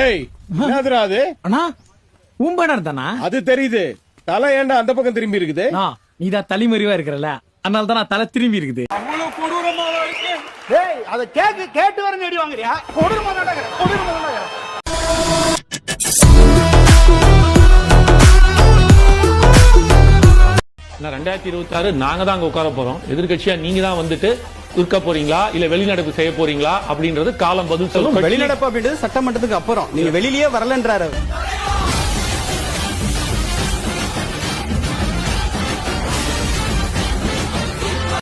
ஏய் என்னதுடா அது? அண்ணா உன் பேனர் தானா? அது தெரியுது. தலை ஏன்டா அந்த பக்கம் திரும்பி இருக்குது? நீ தான் தலைமறைவா இருக்கிறல்ல. அதனால தான் தலை திரும்பி இருக்குது. டேய் அத கேக்கு கேட்டு வர அடி வாங்குறியா? கொடூரமா நடக்கிற கொடூரமா நடக்கிற. ரெண்டாயிரத்தி இருபத்தி ஆறு நாங்க தான் அங்க உட்கார போறோம். எதிர்க்கட்சியா நீங்க தான் வந்துட்டு இருக்க போறீங்களா? இல்ல வெளிநடப்பு செய்ய போறீங்களா? அப்படின்றது காலம் பதில் சொல்லும் வெளிநடப்பு அப்படின்றது சட்டமன்றத்துக்கு அப்புறம். நீங்க வெளியிலேயே வரலன்றாரு.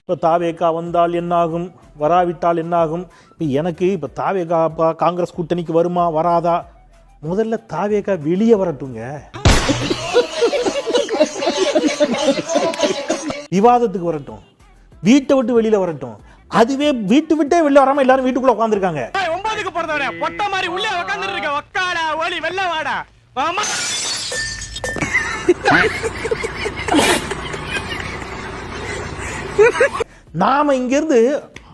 இப்போ தாவேகா வந்தால் என்னாகும்? வராவிட்டால் என்னாகும்? இப்போ எனக்கு இப்போ தாவேகா அப்பா காங்கிரஸ் கூட்டணிக்கு வருமா வராதா? முதல்ல தாவேகா வெளியே வரட்டுங்க. விவாதத்துக்கு வரட்டும். வீட்டை விட்டு வெளியில வரட்டும். அதுவே வீட்டு விட்டே வெளில வராம எல்லாரும் வீட்டுக்குள்ள உட்காந்துருக்காங்க ஒன்பதுக்கு பிறந்தவனே பொட்ட மாதிரி உள்ளே உட்கார்ந்துட்டு இருக்க ஒக்காடா ஒளி வெள்ள வாடா. ஆமா நாம இங்கிருந்து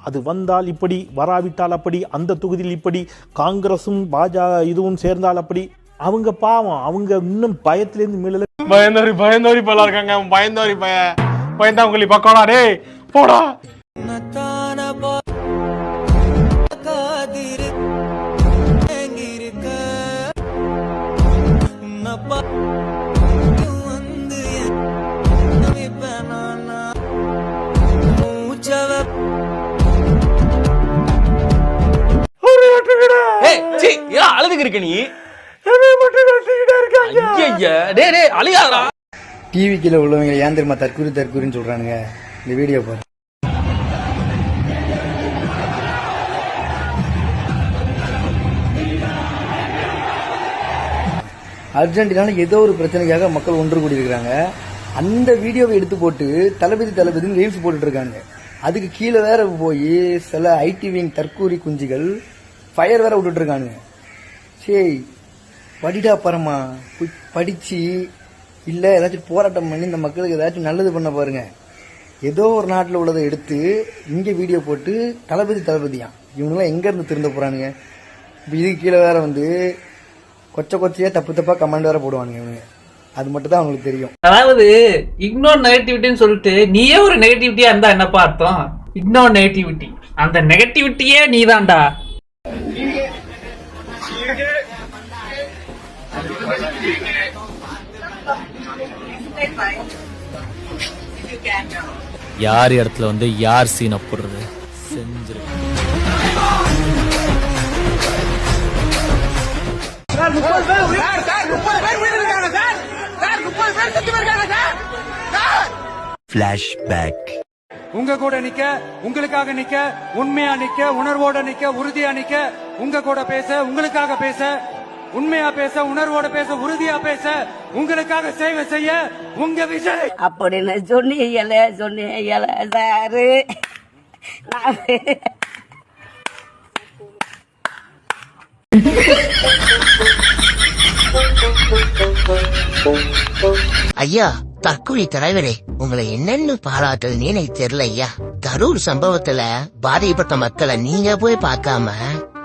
அது வந்தால் இப்படி வராவிட்டால் அப்படி அந்த தொகுதியில் இப்படி காங்கிரஸும் பாஜக இதுவும் சேர்ந்தால் அப்படி. அவங்க பாவம் அவங்க இன்னும் பயத்திலேருந்து மீளல. பயந்தோரி பயந்தோரி பல இருக்காங்க பயந்தோரி பய பயந்தாங்குழி பக்கோடா டேய் போடா. அழுதுக்கு இருக்க நீ? ஐயா டேய் டேய் அழியாதடா டிவி கீழே உள்ளவங்க ஏன் தெரியுமா தற்கூரி தற்கூரின்னு சொல்றானுங்க. இந்த வீடியோ பாரு. அர்ஜென்டினால ஏதோ ஒரு பிரச்சனைக்காக மக்கள் ஒன்று கூடியிருக்கிறாங்க. அந்த வீடியோவை எடுத்து போட்டு தளபதி தளபதினு ரீல்ஸ் போட்டுட்ருக்காங்க. அதுக்கு கீழே வேற போய் சில ஐடி விங் தற்கூரி குஞ்சுகள் ஃபயர் வேற விட்டுட்டு இருக்கானுங்க சரி படிடா பரமா படித்து இல்லை ஏதாச்சும் போராட்டம் பண்ணி இந்த மக்களுக்கு ஏதாச்சும் நல்லது பண்ண பாருங்க. ஏதோ ஒரு நாட்டில் உள்ளதை எடுத்து இங்கே வீடியோ போட்டு தளபதி தளபதியான் இவனுங்களாம் எங்கேருந்து திருந்த போகிறானுங்க இப்போ இதுக்கு கீழே வேற வந்து கொச்ச கொச்சையா தப்பு தப்பா கமெண்ட் வேற போடுவானுங்க இவனுங்க. அது மட்டும் தான் அவங்களுக்கு தெரியும். அதாவது இக்னோர் நெகட்டிவிட்டின்னு சொல்லிட்டு நீயே ஒரு நெகட்டிவிட்டியா இருந்தா என்னப்பா அர்த்தம்? இக்னோர் நெகட்டிவிட்டி அந்த நெகட்டிவிட்டியே நீதான்டா. யார் இடத்துல வந்து யார் சீனை போடுறது? உங்க கூட நிக்க உங்களுக்காக நிக்க உண்மையா நிக்க உணர்வோட நிக்க உறுதியா நிக்க உங்க கூட பேச உங்களுக்காக பேச உண்மையா பேச உணர்வோட பேச உறுதியா பேச உங்களுக்காக சேவை செய்ய உங்க விஜய். அப்படின்னு சொன்னீங்கல சொன்னீங்கல சாரு. நான் ஐயா தற்கொலை தலைவரே உங்களை என்னன்னு பாராட்டுதுன்னு எனக்கு தெரியல ஐயா. கரூர் சம்பவத்துல பாதிக்கப்பட்ட மக்களை நீங்க போய் பார்க்காம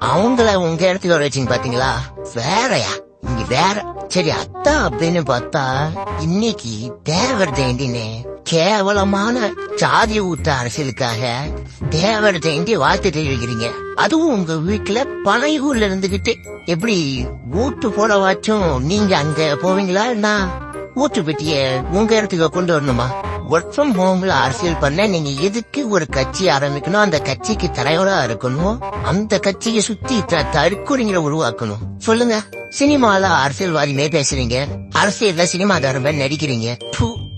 அவங்கள உங்க இடத்துல வர வச்சீங்க பாத்தீங்களா? வேறயா? இங்க வேற சரி அத்தா அப்படின்னு பார்த்தா இன்னைக்கு தேவர் ஜெயந்தின்னு கேவலமான சாதி ஊத்த அரசியலுக்காக தேவர் ஜெயந்தி வாழ்த்து தெரிவிக்கிறீங்க அதுவும் உங்க வீட்டுல பனையூர்ல இருந்துகிட்டு எப்படி ஊட்டு போடவாச்சும் நீங்க அங்க போவீங்களா? நான் ஊட்டு பெட்டிய உங்க இடத்துக்கு கொண்டு வரணுமா? ஒர்க் ஃப்ரம் ஹோம்ல அரசியல் பண்ண நீங்க எதுக்கு ஒரு கட்சி ஆரம்பிக்கணும்? அந்த கட்சிக்கு தலைவரா இருக்கணும். அந்த கட்சியை சுத்தி த- தற்கொலைங்களை உருவாக்கணும். சொல்லுங்க. சினிமால அரசியல்வாதி மே பேசுறீங்க. அரசியல்ல சினிமாக்காரன் மாதிரி நடிக்கிறீங்க.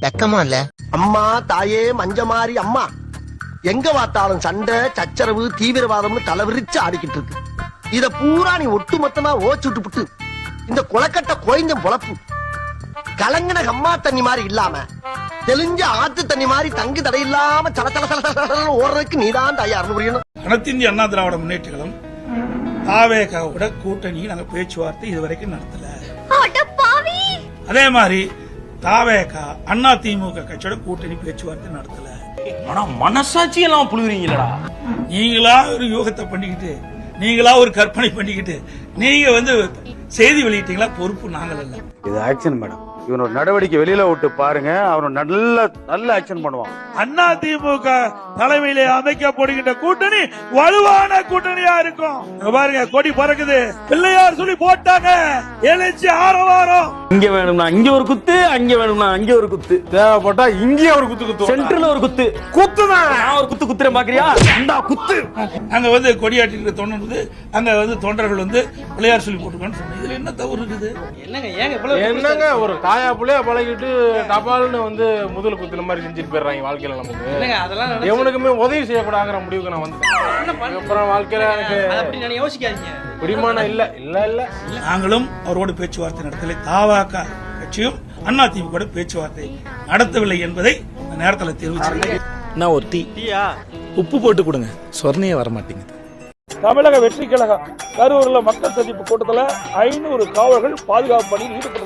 வெக்கமா இல்ல? அம்மா தாயே மஞ்ச மாறி அம்மா. எங்க பார்த்தாலும் சண்டை சச்சரவு தீவிரவாதம்னு தலைவிரிச்சு ஆடிக்கிட்டு இருக்கு. இத பூரா நீ ஒட்டுமொத்தமா ஓச்சுட்டு புட்டு. இந்த குளக்கட்ட கோயஞ்சம் பொழப்பு. கலங்கின கம்மா தண்ணி மாதிரி இல்லாம தெளிஞ்ச ஆத்து தண்ணி மாதிரி தங்கு தடை இல்லாம சல சல ஓடுறதுக்கு நீதான் தயார்னு புரியணும். அண்ணா திராவிட முன்னேற்ற கழகம் தாவேகாவோட கூட்டணி நாங்க பேச்சுவார்த்தை இதுவரைக்கும் நடத்தல. அதே மாதிரி தாவேகா அண்ணா திமுக கட்சியோட கூட்டணி பேச்சுவார்த்தை நடத்தல. ஆனா மனசாட்சி எல்லாம் புழுகுறீங்களடா. நீங்களா ஒரு யோகத்தை பண்ணிக்கிட்டு நீங்களா ஒரு கற்பனை பண்ணிக்கிட்டு நீங்க வந்து செய்தி வெளியிட்டீங்களா? பொறுப்பு நாங்கள் அல்ல இது ஆக்ஷன் மேடம். இவனோட நடவடிக்கை வெளியில விட்டு பாருங்க. அவன் நல்ல நல்ல ஆக்ஷன் பண்ணுவான். அண்ணா திமுக தலைமையிலே அமைக்கப்படுகின்ற கூட்டணி வலுவான கூட்டணியா இருக்கும். இங்க பாருங்க கொடி பறக்குது. பிள்ளையார் சொல்லி போட்டாங்க. எழுச்சி ஆரவாரம். இங்க வேணும்னா இங்க ஒரு குத்து அங்க வேணும்னா அங்க ஒரு குத்து. தேவைப்பட்டா இங்கேயே ஒரு குத்து குத்து சென்டர்ல ஒரு குத்து. குத்துதான் நான் ஒரு குத்து குத்துறேன் பாக்குறியா? அந்த குத்து. அங்க வந்து கொடியாட்டிட்டு தொண்டர் வந்து அங்க வந்து தொண்டர்கள் வந்து பிள்ளையார் சொல்லி போட்டுக்கோன்னு சொன்னேன். இதுல என்ன தவறு இருக்குது? என்னங்க ஒரு தாயா புள்ளைய பழகிட்டு டபால்னு வந்து முதல் குத்துன மாதிரி செஞ்சுட்டு போயிடுறாங்க வாழ்க்கையில நமக்கு. எவனுக்குமே உதவி செய்யக்கூடாங்கிற முடிவுக்கு நான் வந்துட்டேன். அப்புறம் வாழ்க்கையில எனக்கு யோசிக்காதீங்க. பிடிமானம் இல்ல இல்ல இல்ல. நாங்களும் அவரோடு பேச்சுவார்த்தை நடத்தலை. தாவாக கட்சியும் அண்ணா திமுக பேச்சுவார்த்தை நடத்தவில்லை என்பதை நேரத்தில் தெரிவிச்சிருக்கேன் நான் ஒரு டீ. உப்பு போட்டு கொடுங்க. சொர்ணையே வர மாட்டேங்குது தமிழக வெற்றி கழகம் கரூர்ல மக்கள் சந்திப்பு கூட்டத்துல ஐநூறு காவலர்கள் பாதுகாப்பு பணியில் ஈடுபட்டு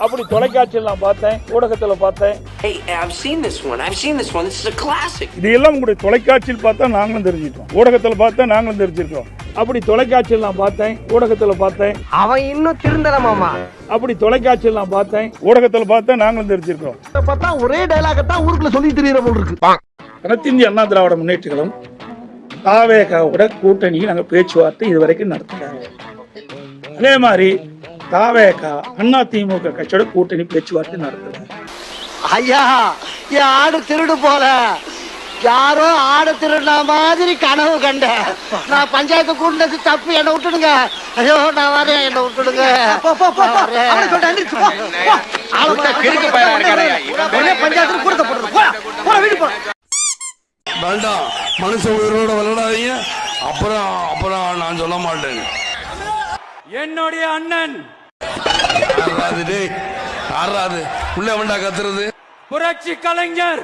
அப்படி தொலைக்காட்சியில் நான் பார்த்தேன் ஊடகத்துல பார்த்தேன். Hey, I've seen this one. I've seen this one. This is a classic. இதையெல்லாம் உங்களுடைய தொலைக்காட்சியில் பார்த்தா நாங்களும் தெரிஞ்சிட்டோம் ஊடகத்துல பார்த்தா நாங்களும் தெரிஞ்சிருக்கோம் அப்படி தொலைக்காட்சியில் நான் பார்த்தேன் ஊடகத்துல பார்த்தேன். அவன் இன்னும் திருந்தல மாமா. அப்படி தொலைக்காட்சியில் நான் பார்த்தேன் ஊடகத்துல பார்த்தா நாங்களும் தெரிஞ்சிருக்கோம் பார்த்தா ஒரே டைலாக தான் ஊருக்குள்ள சொல்லி தெரியற போல் இருக்கு. அனைத்து இந்திய அண்ணா திராவிட முன்னேற்றங்களும் தாவேகாவோட கூட்டணி நாங்க பேச்சுவார்த்தை இதுவரைக்கும் நடத்தல அதே மாதிரி தாவேகா அண்ணா திமுக கட்சியோட கூட்டணி பேச்சுவார்த்தை நடத்தல ஐயா என் ஆடு திருடு போல. யாரோ ஆடு திருடின மாதிரி கனவு கண்டேன். நான் பஞ்சாயத்து கூட்டினது தப்பு என்னை விட்டுடுங்க. ஐயோ நான் வரேன் என்னை விட்டுடுங்க. பஞ்சாயத்து கூட்டத்தை போடுறது? வீடு போ. வேண்டாம் மனுஷ உயிரோட விளையாடாதீங்க. அப்புறம் அப்புறம் நான் சொல்ல மாட்டேன். என்னுடைய அண்ணன் ஆறாது டேய். ஆறாது. உள்ள வேண்டா கத்துறது. புரட்சி கலைஞர்.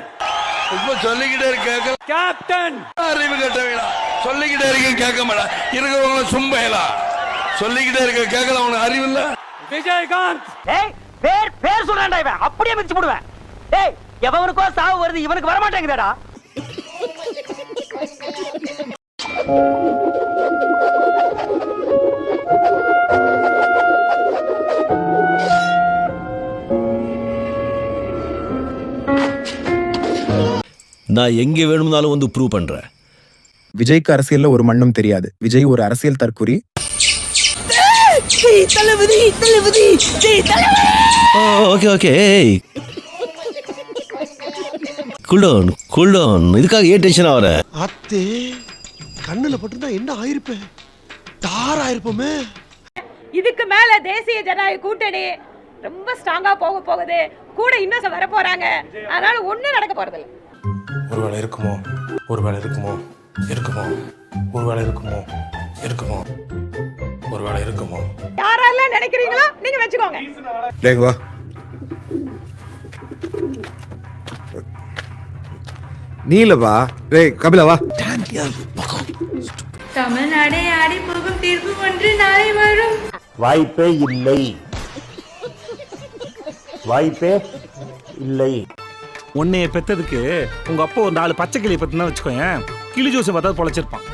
இப்ப சொல்லிக்கிட்டே இருக்க கேப்டன். அறிவு கட்ட வேணாம் சொல்லிக்கிட்டே இருக்க கேட்க மாட்டா. இருக்கிறவங்கள சும்பையலா. சொல்லிக்கிட்டே இருக்க கேட்கல அவனுக்கு அறிவு இல்ல? விஜயகாந்த். ஏய் பேர் பேர் சொல்றேன்டா இவன். அப்படியே மிச்சு போடுவேன். ஏய் எவனுக்கோ சாவு வருது இவனுக்கு வர மாட்டேங்குதாடா நான் எங்க வேணும்னாலும் வந்து ப்ரூவ் பண்றேன். விஜய்க்கு அரசியல்ல ஒரு மண்ணும் தெரியாது. விஜய் ஒரு அரசியல் தற்குறி okay okay cool down cool down இதுக்காக ஏன் டென்ஷன் ஆகிற? அத்தே கண்ணுல பட்டுதான் என்ன ஆயிருப்பேன் தார் ஆயிருப்போமே. இதுக்கு மேல தேசிய ஜனநாயக கூட்டணி ரொம்ப ஸ்ட்ராங்கா போக போகுது. கூட இன்னும் வர போறாங்க அதனால ஒண்ணும் நடக்க போறது இல்ல ஒருவேளை இருக்குமோ? ஒருவேளை இருக்குமோ? இருக்குமோ? ஒருவேளை இருக்குமோ? இருக்குமோ? ஒருவேளை இருக்குமோ? யாரெல்லாம் நினைக்கிறீங்களோ நீங்க வச்சுக்கோங்க. டேய் வா. நீலவா? டேய் கபிலா வா. தமிழ்நாடே ஆடி போகும் தீர்ப்பு ஒன்று நாளை வரும். வாய்ப்பே இல்லை. வாய்ப்பே இல்லை. உன்னைய பெத்ததுக்கு உங்க அப்பா ஒரு நாலு பச்சை கிளி பத்தினா வச்சுக்கோயேன். கிளி ஜோசி பார்த்தா பொழைச்சிருப்பான்.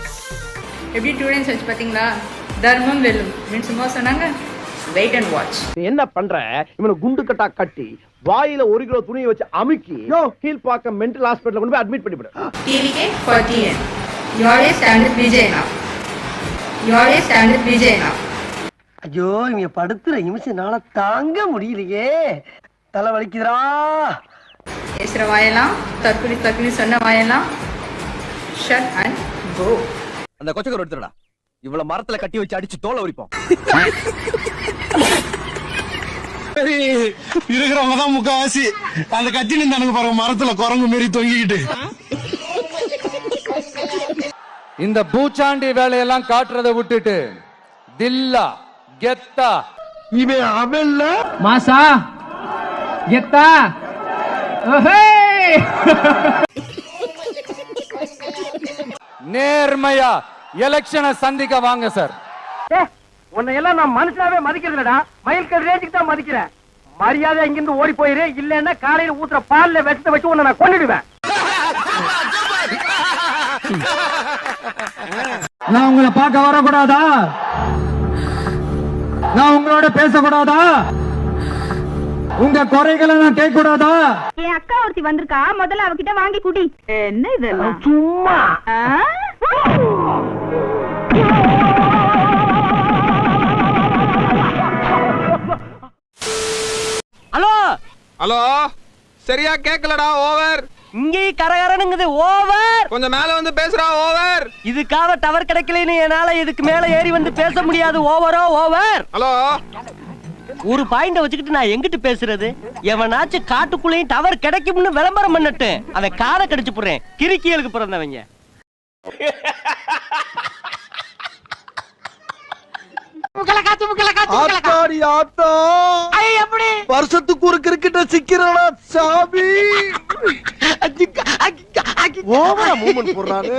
எப்படி ஸ்டூடெண்ட்ஸ் வச்சு பாத்தீங்களா தர்மம் வெல்லும். அப்படின்னு சும்மா சொன்னாங்க. வெயிட் அண்ட் வாட்ச் என்ன பண்ற? இவனை குண்டு கட்டா கட்டி வாயில ஒரு கிலோ துணியை வச்சு அமுக்கி கீழ்பாக்கம் மென்டல் ஹாஸ்பிட்டல் கொண்டு போய் அட்மிட் பண்ணிவிடு. டிவிகே ஃபார் டிஎன் யோரே ஸ்டாண்டர்ட் விஜயனா யோரே ஸ்டாண்டர்ட் விஜயனா ஐயோ இவங்க படுத்துற நிமிஷம்னால தாங்க முடியலையே. தலை வலிக்குதுடா. பேசுற வாயெல்லாம் தற்குறி தற்குறி சொன்ன வாயெல்லாம் ஷட் அண்ட் கோ அந்த கொச்சக்கர் எடுத்துடா இவ்வளவு மரத்துல கட்டி வச்சு அடிச்சு தோலை உரிப்போம். இருக்கிறவங்க தான் முக்காவாசி அந்த கத்தி நின்றானுங்க பாருங்க மரத்துல குரங்கு மாரி தொங்கிக்கிட்டு. இந்த பூச்சாண்டி வேலையெல்லாம் காட்டுறதை விட்டுட்டு தில்லா கெத்தா. இவன் அவன்ல மாசா கெத்தா. நேர்மையா எலெக்ஷனை சந்திக்க வாங்க சார். உன்னை எல்லாம் நான் மனுஷனாவே மதிக்கிறதுலடா மயில்கல் ரேஞ்சுக்கு தான் மதிக்கிறேன். மரியாதை இங்கிருந்து ஓடி போயிரு. இல்லன்னா காலையில ஊத்துற பால்ல விஷத்தை வச்சு உன்னை நான் கொன்னுடுவேன். நான் உங்களை பார்க்க வரக்கூடாதா? நான் உங்களோட பேசக்கூடாதா? உங்க குறைகளை நான் கேட்க கூடாதா? என் அக்கா ஒருத்தி வந்திருக்கா. முதல்ல அவகிட்ட வாங்கி குடி. என்ன இதெல்லாம் சும்மா. ஹலோ? ஹலோ? சரியா கேக்கலடா ஓவர். இங்கேயும் கரகரனுங்குது ஓவர். கொஞ்சம் மேல வந்து பேசுறா ஓவர். இதுக்காக டவர் கிடைக்கலன்னு என்னால இதுக்கு மேல ஏறி வந்து பேச முடியாது ஓவரோ ஓவர். ஹலோ? ஒரு பாயிண்ட வச்சுக்கிட்டு நான் எங்கிட்டு பேசுறது? எவனாச்சும் காட்டுக்குள்ளேயும் டவர் கிடைக்கும்னு விளம்பரம் பண்ணட்டு அவன் காதை கடிச்சு போடுறேன். கிறுக்கியலுக்கு பிறந்தவங்க. வருஷத்துக்கு ஒரு கிரிக்கெட்ட சிக்கிறடா சாமி? ஓவரா மூமெண்ட் போடுறானு.